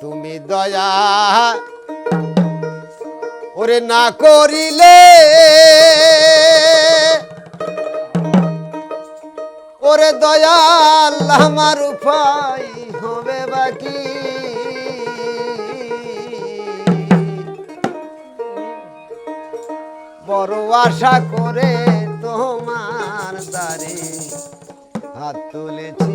তুমি দয়া। ওরে না করিলে ওরে দয়াল আমার উপায় হবে বাকি। বড় আশা করে তোমার দ্বারে হাত তুলেছি।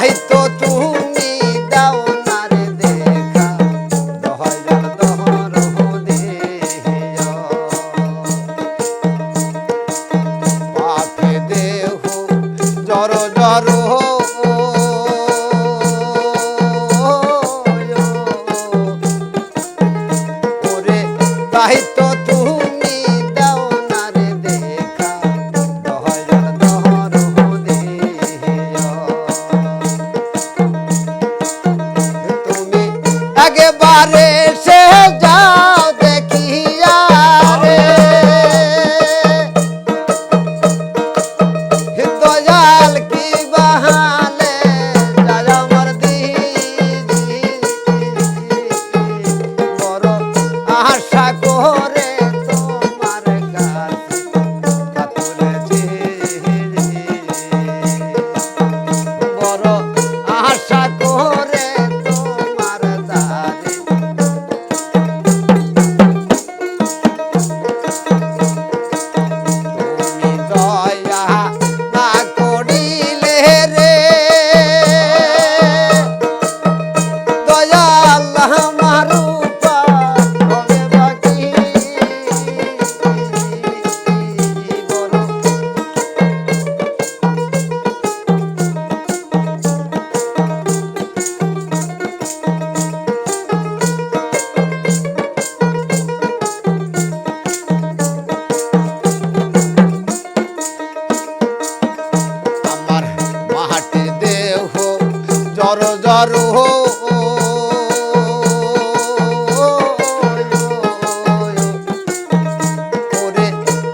তাই তো তুমি দাও না রে দেখা। দহয়ার দহর দেহ। পাপে দেহ জর জর shot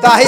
তাই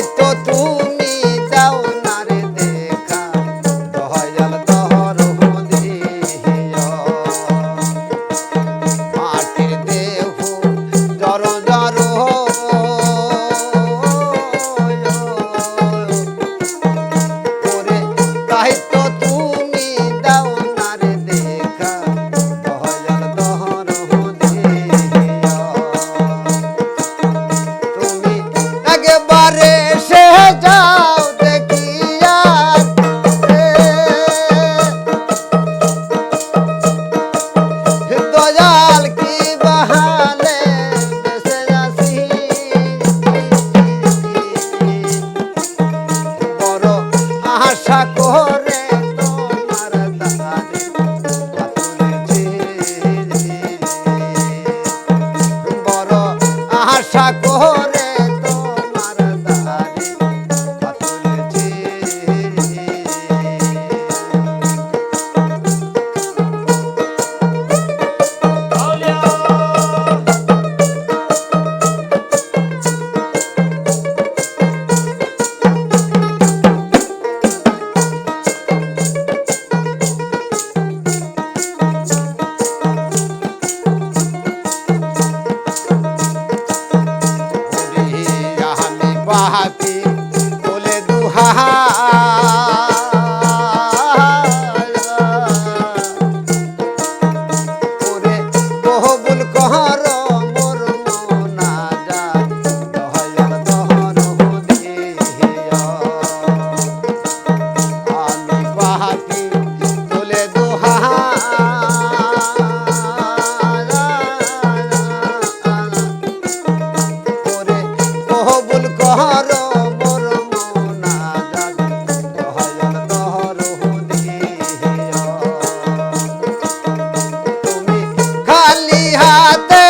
আহা te